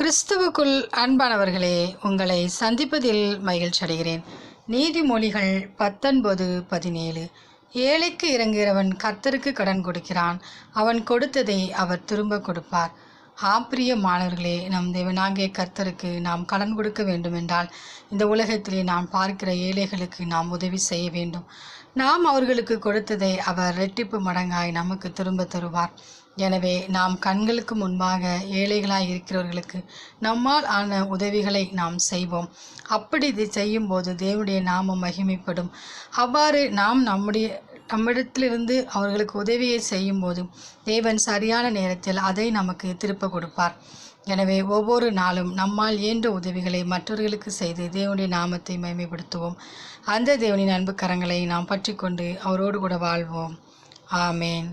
கிறிஸ்துவுக்குள் அன்பானவர்களே உங்களை சந்திப்பதில் மகிழ்ச்சி அடைகிறேன். நீதிமொழிகள் பத்தொன்பது பதினேழு. ஏழைக்கு இறங்குகிறவன் கர்த்தருக்கு கடன் கொடுக்கிறான். அவன் கொடுத்ததை அவர் திரும்ப கொடுப்பார். ஆப்பிரிய மாணவர்களே நம் தேவனாகிய கர்த்தருக்கு நாம் கடன் கொடுக்க வேண்டுமென்றால் இந்த உலகத்திலே நாம் பார்க்கிற ஏழைகளுக்கு நாம் உதவி செய்ய வேண்டும். நாம் அவர்களுக்கு கொடுத்ததை அவர் ரெட்டிப்பு மடங்காய் நமக்கு திரும்ப தருவார். எனவே நாம் கண்களுக்கு முன்பாக ஏழைகளாய் இருக்கிறவர்களுக்கு நம்மால் ஆன உதவிகளை நாம் செய்வோம். அப்படி இது செய்யும்போது தேவனுடைய நாமம் மகிமைப்படும். அவ்வாறு நாம் நம்முடைய நம்மிடத்திலிருந்து அவர்களுக்கு உதவியை செய்யும்போது தேவன் சரியான நேரத்தில் அதை நமக்கு திருப்ப கொடுப்பார். எனவே ஒவ்வொரு நாளும் நம்மால் இயன்ற உதவிகளை மற்றவர்களுக்கு செய்து தேவனுடைய நாமத்தை மேம்படுத்துவோம் அந்த தேவனின் அன்பு கரங்களை நாம் பற்றி கொண்டு அவரோடு கூட வாழ்வோம். ஆமேன்.